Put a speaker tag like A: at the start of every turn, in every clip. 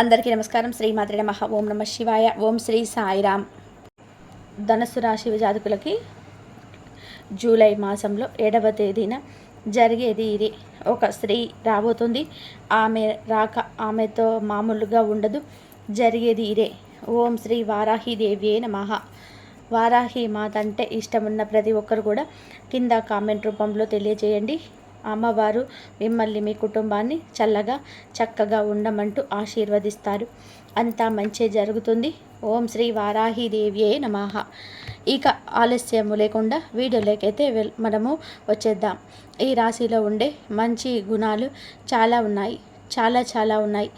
A: అందరికీ నమస్కారం. శ్రీ మాతృ నమ. ఓం నమ శివాయ. ఓం శ్రీ సాయిరామ్. ధనుసు రాశి జాతకులకి జూలై మాసంలో ఏడవ తేదీన జరిగేది ఇది. ఒక స్త్రీ రాబోతుంది. ఆమె రాక ఆమెతో మామూలుగా ఉండదు. జరిగేది ఇదే. ఓం శ్రీ వారాహిదేవ్యే మహా వారాహి మాత అంటే ఇష్టమున్న ప్రతి ఒక్కరు కూడా కింద కామెంట్ రూపంలో తెలియజేయండి. అమ్మవారు మిమ్మల్ని మీ కుటుంబాన్ని చల్లగా చక్కగా ఉండమంటూ ఆశీర్వదిస్తారు. అంతా మంచి జరుగుతుంది. ఓం శ్రీ వారాహిదేవ్యే నమ. ఇక ఆలస్యము లేకుండా వీడియోలోకైతే వెల్ మనము వచ్చేద్దాం. ఈ రాశిలో ఉండే మంచి గుణాలు చాలా ఉన్నాయి. చాలా చాలా ఉన్నాయి.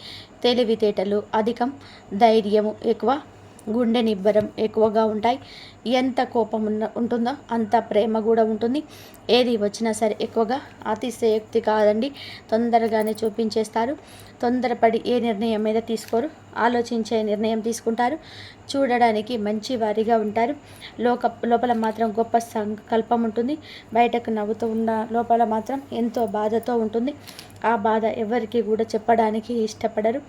A: తెలివితేటలు అధికం ధైర్యము ఎక్కువ గుండె నిబ్బరం ఎక్కువగా ఉంటాయి. ఎంత కోపం ఉన్న ఉంటుందో అంత ప్రేమ కూడా ఉంటుంది. ఏది వచ్చినా సరే ఎక్కువగా అతిశయోక్తి కాదండి. తొందరగానే చూపించేస్తారు. తొందరపడి ఏ నిర్ణయం మీద తీసుకోరు. ఆలోచించే నిర్ణయం తీసుకుంటారు. చూడడానికి మంచి వారిగా ఉంటారు. లోక లోపల మాత్రం గొప్ప సంకల్పం ఉంటుంది. బయటకు నవ్వుతూ ఉన్న లోపల మాత్రం ఎంతో బాధతో ఉంటుంది. ఆ బాధ ఎవరికి కూడా చెప్పడానికి ఇష్టపడరు.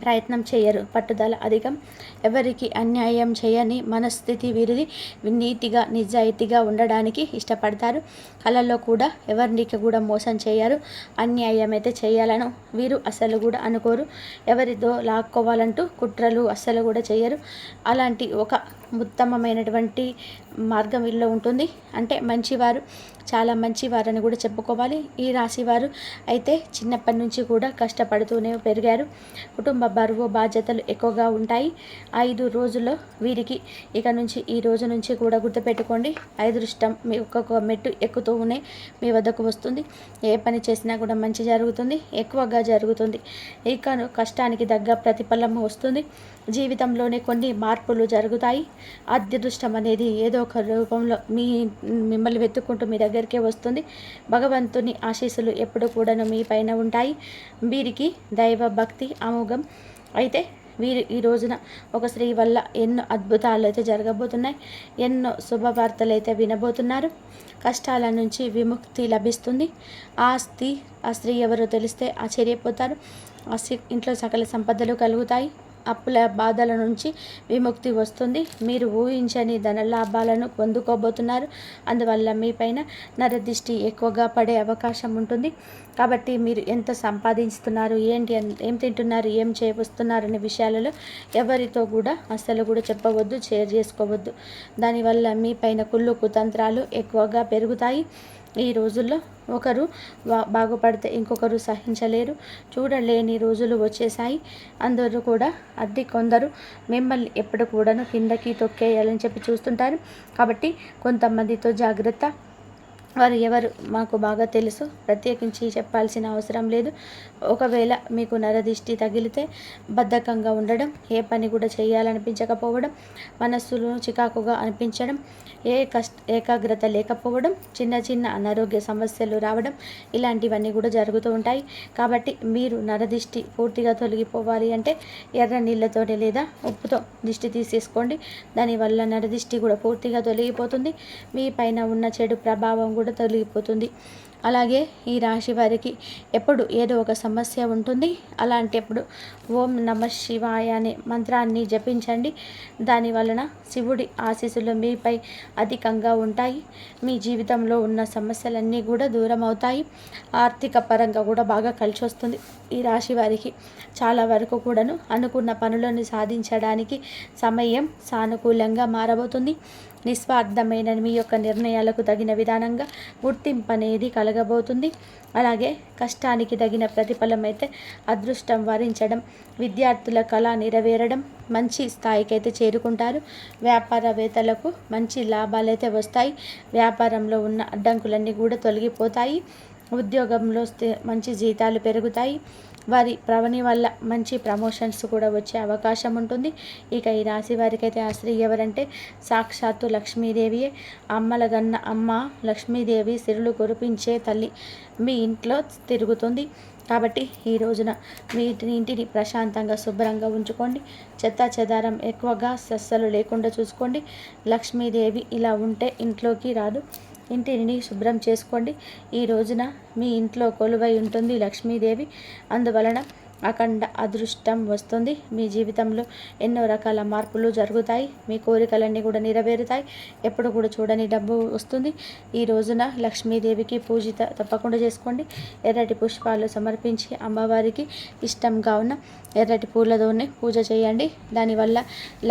A: ప్రయత్నం చేయరు. పట్టుదల అధికం. ఎవరికి అన్యాయం చేయని మనస్థితి వీరిది. నీతిగా నిజాయితీగా ఉండడానికి ఇష్టపడతారు. కళల్లో కూడా ఎవరికి కూడా మోసం చేయరు. అన్యాయం అయితే చేయాలను వీరు అసలు కూడా అనుకోరు. ఎవరితో లాక్కోవాలంటూ కుట్రలు అస్సలు కూడా చేయరు. అలాంటి ఒక ఉత్తమమైనటువంటి మార్గం వీళ్ళలో ఉంటుంది. అంటే మంచివారు చాలా మంచివారని కూడా చెప్పుకోవాలి. ఈ రాశివారు అయితే చిన్నప్పటి నుంచి కూడా కష్టపడుతూనే పెరిగారు. కుటుంబ బరువు బాధ్యతలు ఎక్కువగా ఉంటాయి. ఐదు రోజుల్లో వీరికి ఇక నుంచి ఈ రోజు నుంచి కూడా గుర్తుపెట్టుకోండి. అదృష్టం మీ ఒక్కొక్క మెట్టు ఎక్కుతూనే మీ వద్దకు వస్తుంది. ఏ పని చేసినా కూడా మంచి జరుగుతుంది. ఎక్కువగా జరుగుతుంది. ఇక కష్టానికి తగ్గ ప్రతిఫలం వస్తుంది. జీవితంలోనే కొన్ని మార్పులు జరుగుతాయి. అదృష్టం అనేది ఏదో ఒక రూపంలో మీ మిమ్మల్ని వెతుక్కుంటూ మీ దగ్గరికే వస్తుంది. భగవంతుని ఆశీస్సులు ఎప్పుడు కూడాను మీ పైన ఉంటాయి. వీరికి దైవ భక్తి అమోఘం అయితే వీరు ఈ రోజున ఒక స్త్రీ వల్ల ఎన్నో అద్భుతాలు అయితే జరగబోతున్నాయి. ఎన్నో శుభవార్తలు అయితే వినబోతున్నారు. కష్టాల నుంచి విముక్తి లభిస్తుంది. ఆ స్త్రీ ఆ స్త్రీ ఎవరో తెలిస్తే ఆశ్చర్యపోతారు. ఆ స్త్రీ ఇంట్లో సకల సంపదలు కలుగుతాయి. అప్పుల బాధల నుంచి విముక్తి వస్తుంది. మీరు ఊహించని ధన లాభాలను పొందుకోబోతున్నారు. అందువల్ల మీపైన నరదిష్టి ఎక్కువగా పడే అవకాశం ఉంటుంది. కాబట్టి మీరు ఎంత సంపాదించుతున్నారు ఏంటి ఏం తింటున్నారు? ఏం చేయవస్తున్నారు అనే విషయాలలో ఎవరితో కూడా అస్సలు కూడా చెప్పవద్దు షేర్ చేసుకోవద్దు. దానివల్ల మీ పైన కుళ్ళు కుతంత్రాలు ఎక్కువగా పెరుగుతాయి. ఈ రోజుల్లో ఒకరు బాగుపడితే ఇంకొకరు సహించలేరు. చూడలేని రోజులు వచ్చేసాయి అందరూ కూడా అద్దె కొందరు మిమ్మల్ని ఎప్పుడు కూడాను కిందకి తొక్కేయాలని చెప్పి చూస్తుంటారు. కాబట్టి కొంతమందితో జాగ్రత్త వారు ఎవరు మాకు బాగా తెలుసు. ప్రత్యేకించి చెప్పాల్సిన అవసరం లేదు. ఒకవేళ మీకు నరదిష్టి తగిలితే బద్ధకంగా ఉండడం ఏ పని కూడా చేయాలనిపించకపోవడం మనస్సులో చికాకుగా అనిపించడం ఏ కష్ట ఏకాగ్రత లేకపోవడం చిన్న చిన్న అనారోగ్య సమస్యలు రావడం ఇలాంటివన్నీ కూడా జరుగుతూ ఉంటాయి. కాబట్టి మీరు నరదిష్టి పూర్తిగా తొలగిపోవాలి అంటే ఎర్ర నీళ్ళతోనే లేదా ఉప్పుతో దిష్టి తీసేసుకోండి. దానివల్ల నరదిష్టి కూడా పూర్తిగా తొలగిపోతుంది. మీ పైన ఉన్న చెడు ప్రభావం కూడా కూడా తొలగిపోతుంది. అలాగే ఈ రాశి వారికి ఎప్పుడు ఏదో ఒక సమస్య ఉంటుంది. అలాంటప్పుడు ఓం నమ శివాయ అనే మంత్రాన్ని జపించండి. దాని వలన శివుడి ఆశీస్సులు మీపై అధికంగా ఉంటాయి. మీ జీవితంలో ఉన్న సమస్యలన్నీ కూడా దూరం అవుతాయి. ఆర్థిక పరంగా కూడా బాగా కలిసి వస్తుంది. ఈ రాశి వారికి చాలా వరకు కూడాను అనుకున్న పనులను సాధించడానికి సమయం సానుకూలంగా మారబోతుంది. నిస్వార్థమైన మీ యొక్క నిర్ణయాలకు తగిన విధానంగా గుర్తింపు అనేది కలగబోతుంది. అలాగే కష్టానికి తగిన ప్రతిఫలం అయితే అదృష్టం వరించడం విద్యార్థుల కళ నెరవేరడం మంచి స్థాయికి అయితే చేరుకుంటారు. వ్యాపారవేత్తలకు మంచి లాభాలు అయితే వస్తాయి. వ్యాపారంలో ఉన్న అడ్డంకులన్నీ కూడా తొలగిపోతాయి. ఉద్యోగంలో మంచి జీతాలు పెరుగుతాయి. వారి ప్రవణి వల్ల మంచి ప్రమోషన్స్ కూడా వచ్చే అవకాశం ఉంటుంది. ఇక ఈ రాశి వారికి అయితే ఆ స్త్రీ ఎవరంటే సాక్షాత్తు లక్ష్మీదేవియే. అమ్మల గన్న అమ్మ లక్ష్మీదేవి సిరులు కురిపించే తల్లి మీ ఇంట్లో తిరుగుతుంది. కాబట్టి ఈ రోజున వీటిని ఇంటిని ప్రశాంతంగా శుభ్రంగా ఉంచుకోండి. చెత్త చెదారం ఎక్కువగా సస్సలు లేకుండా చూసుకోండి. లక్ష్మీదేవి ఇలా ఉంటే ఇంట్లోకి రాదు. ఇంటిని శుభ్రం చేసుకోండి. ఈ రోజున మీ ఇంట్లో కొలువై ఉంటుంది లక్ష్మీదేవి. అందువలన అఖండ అదృష్టం వస్తుంది. మీ జీవితంలో ఎన్నో రకాల మార్పులు జరుగుతాయి. మీ కోరికలన్నీ కూడా నెరవేరుతాయి. ఎప్పుడు కూడా చూడని డబ్బు వస్తుంది. ఈ రోజున లక్ష్మీదేవికి పూజిత తప్పకుండా చేసుకోండి. ఎర్రటి పుష్పాలు సమర్పించి అమ్మవారికి ఇష్టంగా ఉన్న ఎర్రటి పూలతోనే పూజ చేయండి. దానివల్ల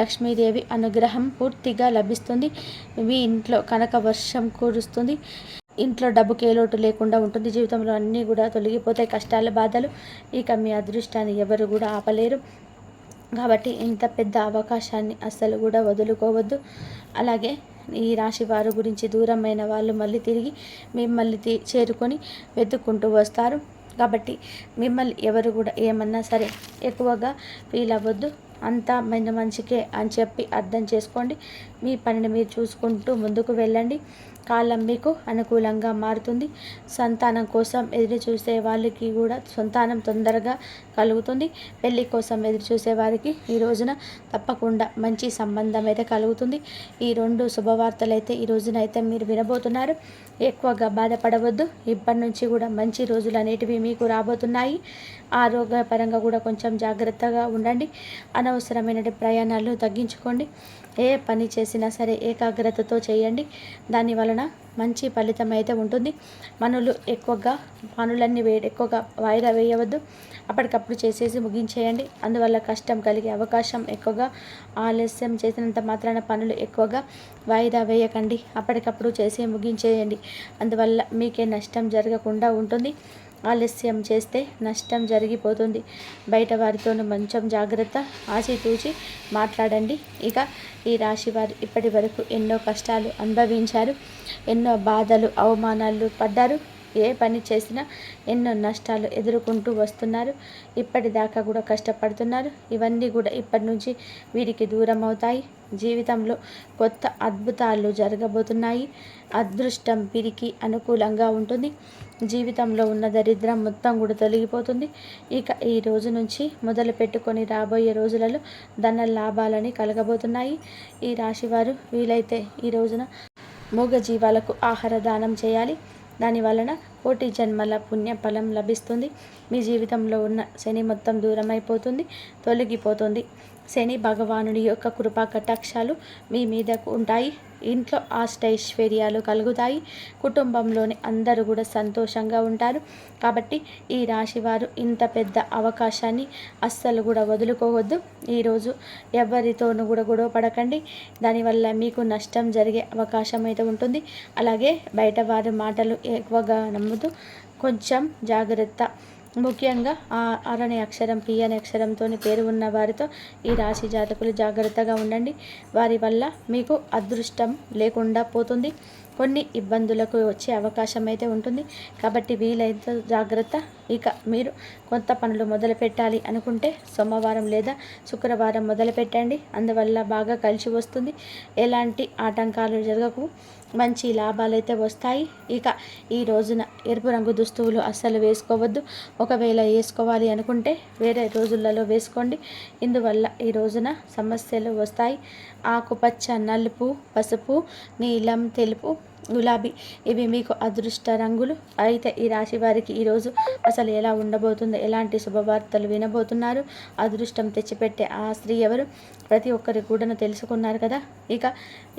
A: లక్ష్మీదేవి అనుగ్రహం పూర్తిగా లభిస్తుంది. మీ ఇంట్లో కనక వర్షం కురుస్తుంది. ఇంట్లో డబ్బుకి ఏ లోటు లేకుండా ఉంటుంది. జీవితంలో అన్నీ కూడా తొలగిపోతాయి. కష్టాల బాధలు. ఇక మీ అదృష్టాన్ని ఎవరు కూడా ఆపలేరు. కాబట్టి ఇంత పెద్ద అవకాశాన్ని అస్సలు కూడా వదులుకోవద్దు. అలాగే ఈ రాశి వారి గురించి దూరమైన వాళ్ళు మళ్ళీ తిరిగి మిమ్మల్ని చేరుకొని వెతుక్కుంటూ వస్తారు. కాబట్టి మిమ్మల్ని ఎవరు కూడా ఏమన్నా సరే ఎక్కువగా ఫీల్ అవ్వద్దు. అంతా మన మంచికే అని చెప్పి అర్థం చేసుకోండి. మీ పనిని మీరు చూసుకుంటూ ముందుకు వెళ్ళండి. కాలం మీకు అనుకూలంగా మారుతుంది. సంతానం కోసం ఎదురు చూసే వాళ్ళకి కూడా సంతానం తొందరగా కలుగుతుంది. పెళ్ళి కోసం ఎదురు చూసే వారికి ఈ రోజున తప్పకుండా మంచి సంబంధం అయితే కలుగుతుంది. ఈ రెండు శుభవార్తలు అయితే ఈ రోజున అయితే మీరు వినబోతున్నారు. ఎక్కువగా బాధపడవద్దు. ఇప్పటి నుంచి కూడా మంచి రోజులు అనేటివి మీకు రాబోతున్నాయి. ఆరోగ్యపరంగా కూడా కొంచెం జాగ్రత్తగా ఉండండి. అనవసరమైన ప్రయాణాలు తగ్గించుకోండి. ఏ పని చేసినా సరే ఏకాగ్రతతో చేయండి. దాని వలన మంచి ఫలితం అయితే ఉంటుంది. పనులు ఎక్కువగా పనులన్నీ వే ఎక్కువగా వాయిదా వేయవద్దు. అప్పటికప్పుడు చేసేసి ముగించేయండి. అందువల్ల కష్టం కలిగే అవకాశం ఎక్కువగా ఆలస్యం చేసినంత మాత్రాన పనులు ఎక్కువగా వాయిదా వేయకండి. అప్పటికప్పుడు చేసి ముగించేయండి. అందువల్ల మీకే నష్టం జరగకుండా ఉంటుంది. ఆలస్యం చేస్తే నష్టం జరిగిపోతుంది. బయట వారితోనూ మంచం జాగ్రత్త ఆచితూచి మాట్లాడండి. ఇక ఈ రాశి వారు ఇప్పటి వరకు ఎన్నో కష్టాలు అనుభవించారు. ఎన్నో బాధలు అవమానాలు పడ్డారు. ఏ పని చేసినా ఎన్నో నష్టాలు ఎదుర్కొంటూ వస్తున్నారు. ఇప్పటిదాకా కూడా కష్టపడుతున్నారు. ఇవన్నీ కూడా ఇప్పటి నుంచి వీరికి దూరం అవుతాయి. జీవితంలో కొత్త అద్భుతాలు జరగబోతున్నాయి. అదృష్టం వీరికి అనుకూలంగా ఉంటుంది. జీవితంలో ఉన్న దరిద్రం మొత్తం కూడా తొలగిపోతుంది. ఇక ఈ రోజు నుంచి మొదలు పెట్టుకొని రాబోయే రోజులలో ధన లాభాలని కలగబోతున్నాయి. ఈ రాశివారు వీలైతే ఈ రోజున మూగ జీవాలకు ఆహార దానం చేయాలి. దాని వలన కోటి జన్మల పుణ్య ఫలం లభిస్తుంది. మీ జీవితంలో ఉన్న శని మొత్తం దూరమైపోతుంది తొలగిపోతుంది. శని భగవానుడి యొక్క కృపా కటాక్షాలు మీ మీదకు ఉంటాయి. ఇంట్లో అష్టైశ్వర్యాలు కలుగుతాయి. కుటుంబంలోని అందరూ కూడా సంతోషంగా ఉంటారు. కాబట్టి ఈ రాశివారు ఇంత పెద్ద అవకాశాన్ని అస్సలు కూడా వదులుకోవద్దు. ఈరోజు ఎవరితోనూ కూడా గొడవ పడకండి. దానివల్ల మీకు నష్టం జరిగే అవకాశం అయితే ఉంటుంది. అలాగే బయట వారి మాటలు ఎక్కువగా నమ్ముతూ కొంచెం జాగ్రత్త ముఖ్యంగా ఆ అనే అక్షరం పి అనే అక్షరంతో పేరు ఉన్న వారితో ఈ రాశి జాతకులు జాగ్రత్తగా ఉండండి. వారి వల్ల మీకు అదృష్టం లేకుండా పోతుంది. కొన్ని ఇబ్బందులకు వచ్చే అవకాశం అయితే ఉంటుంది. కాబట్టి వీలైనంత జాగ్రత్త. ఇక మీరు కొత్త పనులు మొదలు పెట్టాలి అనుకుంటే సోమవారం లేదా శుక్రవారం మొదలు పెట్టండి. అందువల్ల బాగా కలిసి వస్తుంది. ఎలాంటి ఆటంకాలు జరగకు. మంచి లాభాలు అయితే వస్తాయి. ఇక ఈ రోజున ఎరుపు రంగు దుస్తువులు అస్సలు వేసుకోవద్దు. ఒకవేళ వేసుకోవాలి అనుకుంటే వేరే రోజులలో వేసుకోండి. ఇందువల్ల ఈ రోజున సమస్యలు వస్తాయి. ఆకుపచ్చ నలుపు పసుపు నీలం తెలుపు గులాబీ. ఇవి మీకు అదృష్ట రంగులు. అయితే ఈ రాశి వారికి ఈరోజు అసలు ఎలా ఉండబోతుందో ఎలాంటి శుభవార్తలు వినబోతున్నారు అదృష్టం తెచ్చిపెట్టే ఆ స్త్రీ ఎవరు? ప్రతి ఒక్కరి కూడాను తెలుసుకున్నారు కదా? ఇక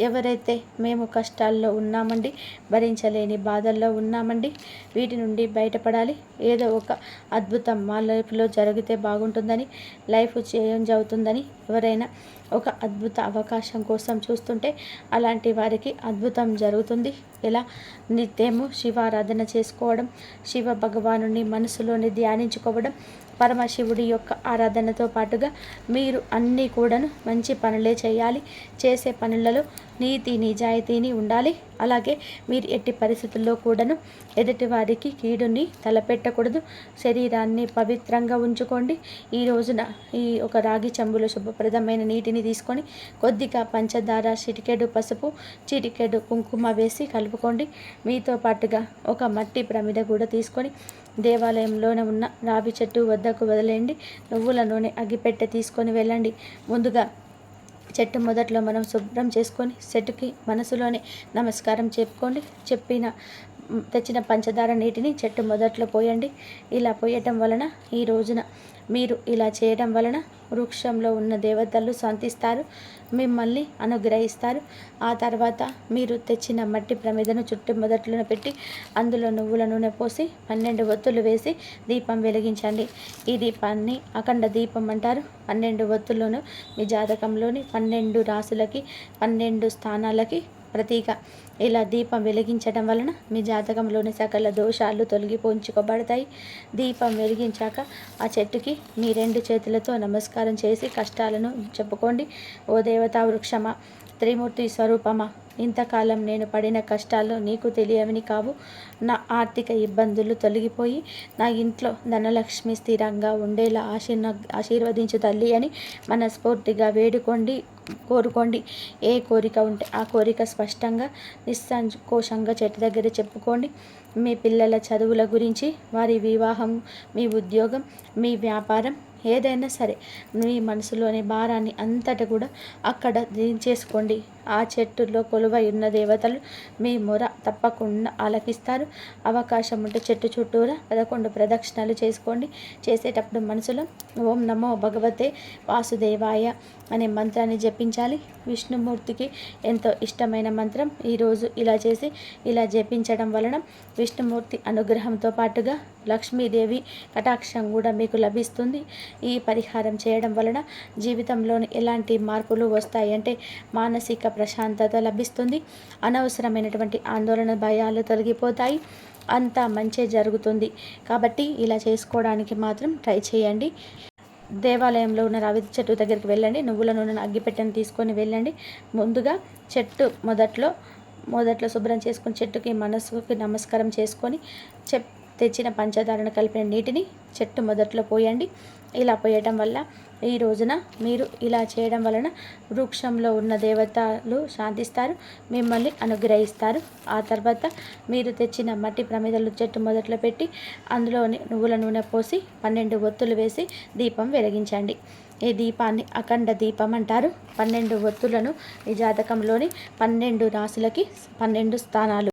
A: ఎవరైతే మేము కష్టాల్లో ఉన్నామండి భరించలేని బాధల్లో ఉన్నామండి వీటి నుండి బయటపడాలి. ఏదో ఒక అద్భుతం మా లైఫ్లో జరిగితే బాగుంటుందని లైఫ్ చేంజ్ అవుతుందని ఎవరైనా ఒక అద్భుత అవకాశం కోసం చూస్తుంటే అలాంటి వారికి అద్భుతం జరుగుతుంది. ఎలా నిత్యము శివారాధన చేసుకోవడం శివ భగవాను మనసులోని ధ్యానించుకోవడం పరమశివుడి యొక్క ఆరాధనతో పాటుగా మీరు అన్నీ కూడాను మంచి పనులే చేయాలి. చేసే పనులలో నీతి నిజాయితీని ఉండాలి. అలాగే మీరు ఎట్టి పరిస్థితుల్లో కూడాను ఎదుటి వారికి కీడుని తలపెట్టకూడదు. శరీరాన్ని పవిత్రంగా ఉంచుకోండి. ఈ రోజున ఈ ఒక రాగి చెంబులో శుభప్రదమైన నీటిని తీసుకొని కొద్దిగా పంచదార చిటికెడు పసుపు చిటికెడు కుంకుమ వేసి కలుపుకోండి. మీతో పాటుగా ఒక మట్టి ప్రమిద కూడా తీసుకొని దేవాలయంలోనే ఉన్న రావి చెట్టు వద్దకు వదిలేయండి. నువ్వుల నూనె అగ్గిపెట్టె తీసుకొని వెళ్ళండి. ముందుగా చెట్టు మొదట్లో మనం శుభ్రం చేసుకొని చెట్టుకి మనసులోనే నమస్కారం చెప్పుకోండి. చెప్పిన తెచ్చిన పంచదార నీటిని చెట్టు మొదట్లో పోయండి. ఇలా పోయటం వలన ఈ రోజున మీరు ఇలా చేయడం వలన వృక్షంలో ఉన్న దేవతలు శాంతిస్తారు. మిమ్మల్ని అనుగ్రహిస్తారు. ఆ తర్వాత మీరు తెచ్చిన మట్టి ప్రమిదను చుట్టూ మొదట్లో పెట్టి అందులో నువ్వుల నూనె పోసి పన్నెండు ఒత్తులు వేసి దీపం వెలిగించండి. ఈ దీపాన్ని అఖండ దీపం అంటారు. పన్నెండు ఒత్తులను మీ జాతకంలోని పన్నెండు రాసులకి పన్నెండు స్థానాలకి ప్రతీక. ఇలా దీపం వెలిగించడం వలన మీ జాతకంలోని సకల దోషాలు తొలగిపోంచుకోబడతాయి దీపం వెలిగించాక ఆ చెట్టుకి మీ రెండు చేతులతో నమస్కారం చేసి కష్టాలను చెప్పుకోండి. ఓ దేవతా వృక్షమా త్రిమూర్తి స్వరూపమా ఇంతకాలం నేను పడిన కష్టాలు నీకు తెలియవని కావు. నా ఆర్థిక ఇబ్బందులు తొలగిపోయి నా ఇంట్లో ధనలక్ష్మి స్థిరంగా ఉండేలా ఆశీర్ణ ఆశీర్వదించు తల్లి అని మనస్ఫూర్తిగా వేడుకోండి. కోరుకోండి. ఏ కోరిక ఉంటే ఆ కోరిక స్పష్టంగా నిస్సంకోశంగా చెట్టు దగ్గర చెప్పుకోండి. మీ పిల్లల చదువుల గురించి వారి వివాహం మీ ఉద్యోగం మీ వ్యాపారం ఏదైనా సరే మీ మనసులోని భారాన్ని అంతటా కూడా అక్కడ దించేసుకోండి ఆ చెట్టులో కొలువై ఉన్న దేవతలు మీ మొర తప్పకుండా ఆలకిస్తారు. అవకాశం ఉంటే చెట్టు చుట్టూరా పదకొండు ప్రదక్షిణలు చేసుకోండి. చేసేటప్పుడు మనసులో ఓం నమో భగవతే వాసుదేవాయ అనే మంత్రాన్ని జపించాలి. విష్ణుమూర్తికి ఎంతో ఇష్టమైన మంత్రం ఈరోజు ఇలా చేసి ఇలా జపించడం వలన విష్ణుమూర్తి అనుగ్రహంతో పాటుగా లక్ష్మీదేవి కటాక్షం కూడా మీకు లభిస్తుంది. ఈ పరిహారం చేయడం వలన జీవితంలోని ఎలాంటి మార్పులు వస్తాయంటే మానసిక ప్రశాంతత లభిస్తుంది. అనవసరమైనటువంటి ఆందోళన భయాలు తొలగిపోతాయి. అంతా మంచి జరుగుతుంది. కాబట్టి ఇలా చేసుకోవడానికి మాత్రం ట్రై చేయండి. దేవాలయంలో ఉన్న రావి చెట్టు దగ్గరికి వెళ్ళండి. నువ్వుల నూనె అగ్గిపెట్టెను తీసుకొని వెళ్ళండి. ముందుగా చెట్టు మొదట్లో మొదట్లో శుభ్రం చేసుకొని చెట్టుకి మనసుకి నమస్కారం చేసుకొని చెప్ తెచ్చిన పంచదారను కలిపిన నీటిని చెట్టు మొదట్లో పోయండి. ఇలా పోయటం వల్ల ఈ రోజున మీరు ఇలా చేయడం వలన వృక్షంలో ఉన్న దేవతలు శాంతిస్తారు మిమ్మల్ని అనుగ్రహిస్తారు. ఆ తర్వాత మీరు తెచ్చిన మట్టి ప్రమిదలు చెట్టు మొదట్లో పెట్టి అందులోని నువ్వుల నూనె పోసి పన్నెండు ఒత్తులు వేసి దీపం వెలిగించండి. ఈ దీపాన్ని అఖండ దీపం అంటారు. పన్నెండు ఒత్తులను ఈ జాతకంలోని పన్నెండు రాసులకి పన్నెండు స్థానాలు.